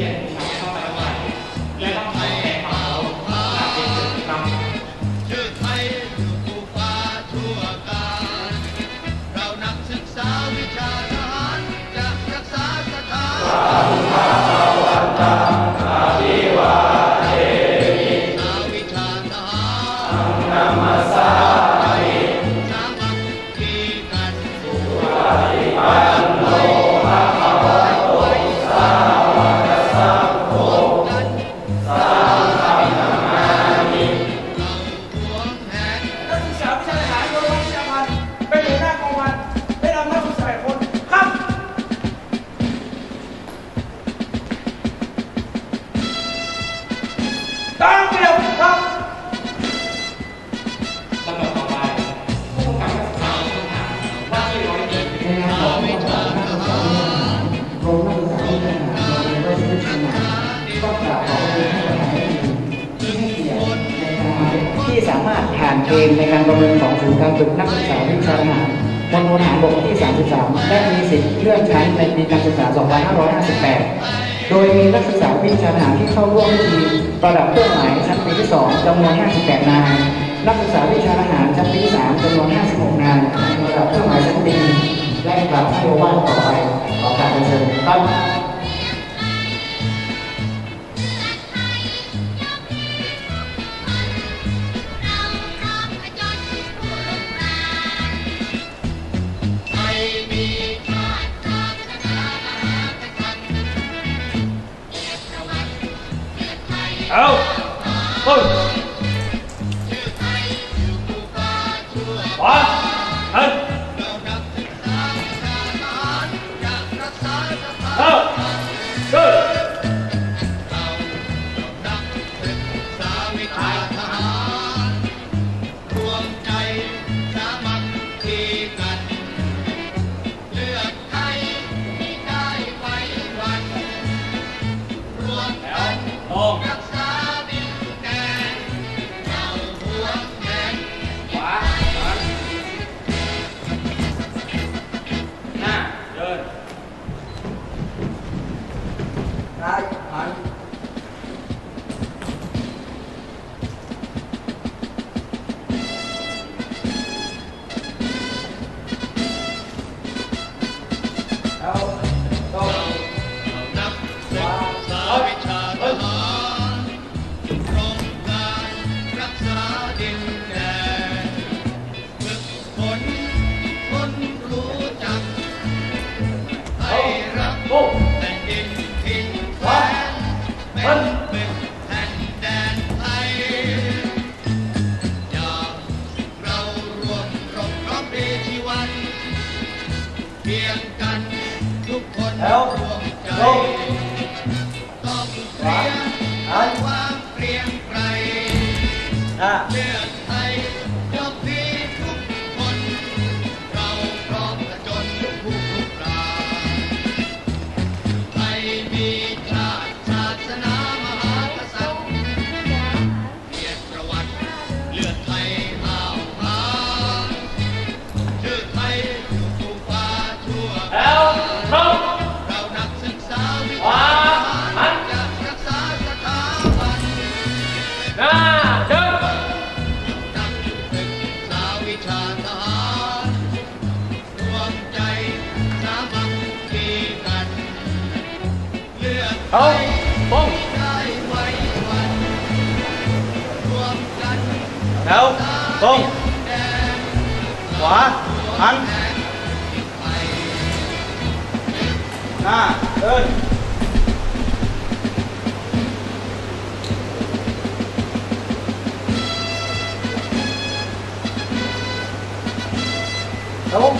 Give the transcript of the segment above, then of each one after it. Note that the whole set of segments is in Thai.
เย็นเข้าไปไหว้แล้วก็ามารถผ่านเกณฑ์ในการประเมินของศูนย์การฝึกนักศึกษาวิชาทหารมณฑลทหารบกที่ 33 และมีสิทธิ์เลื่อนชั้นในปีการศึกษา 2558 โดยมีนักศึกษาวิชาทหารที่เข้าร่วมทีประดับเครื่องหมายชั้นปีที่ 2จำนวน 58 นาย นักศึกษาวิชาทหารชั้นปีที่ 3จำนวน 56 นายประดับเครื่องหมายชั้นปีและกลับให้ว่าต่อไปขอการเชิญครับ Oh! Oh! 啊。không. Bung, đâu? Không. Quá. Ăn. À ơi đâu?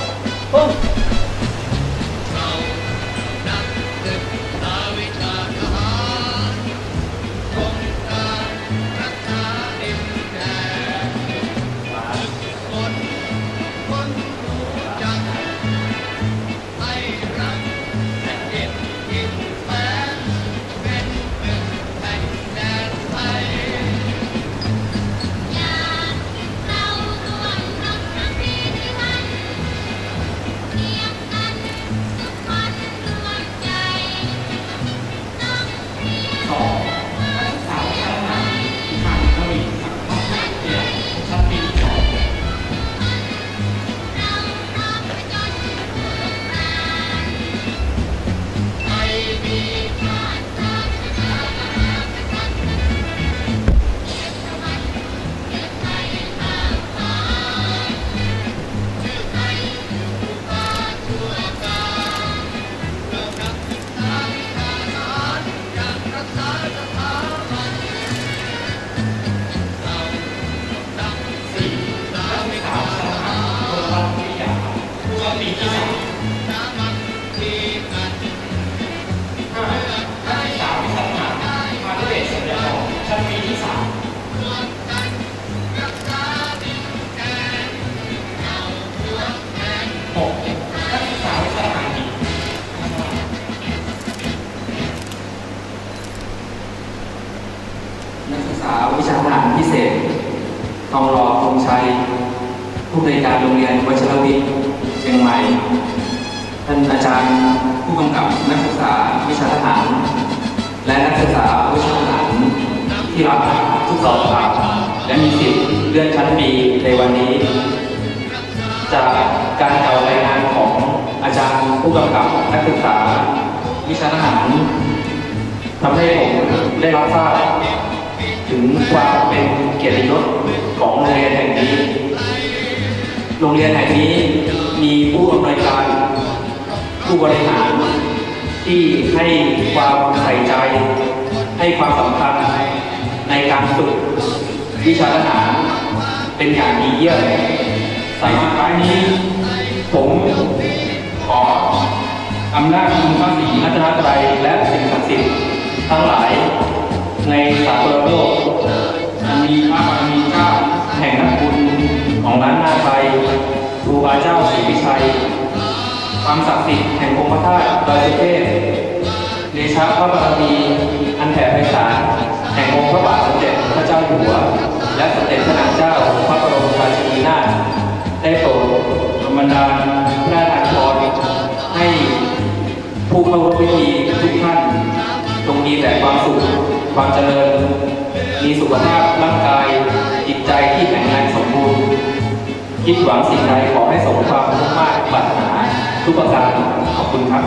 ปีนักศึกษาวิชาการนักศึกษาวิชาการพิเศษทองหล่อคงชัยผู้บริการโรงเรียนวัชรวิทเชียงใหม่ ท่านอาจารย์ผู้กำกับนักศึกษาวิชาทหาร และนักศึกษาวิชา ที่รับทุกสอบถามและมีสิทธิ์เลื่อนชั้นปีในวันนี้ จากการกล่าวรายงานของอาจารย์ผู้กำกับนักศึกษา วิชาทหารทำให้ผมได้รับทราบถึงความเป็นเกียรติยศของโรงเรียนแห่งนี้ โรงเรียนแห่งนี้มีผู้อำนวยการ ผู้บริหารที่ให้ความใส่ใจ ให้ความสำคัญ การฝึกวิชาทหารเป็นอย่างดีเยี่ยมสายสุดท้ายนี้ ผมขออำนาจคุณพระศรีรัตนตรัยและสิ่งศักดิ์สิทธิ์ทั้งหลายในสากลโลกอันมีพระบารมีเจ้าแห่งนักบุญของล้านนาไทยครูบาเจ้าศรีวิชัย ความศักดิ์สิทธิ์แห่งองค์พระธาตุดอยสุเทพเดชะพระบารมีอันแผ่ไพศาล องค์พระบาทสมเด็จพระเจ้าอยู่หัว และสมเด็จพระนางเจ้าพระบรมราชินีนาถได้โปรดบรรดาพระราชทานพรให้ผู้เข้าร่วมพิธีทุกท่านจงมีแต่ความสุขความเจริญ มีสุขภาพร่างกายจิตใจที่แข็งแรงสมบูรณ์คิดหวังสิ่งใดขอให้สมความมุ่งมั่นปรารถนาทุกประการขอบคุณครับ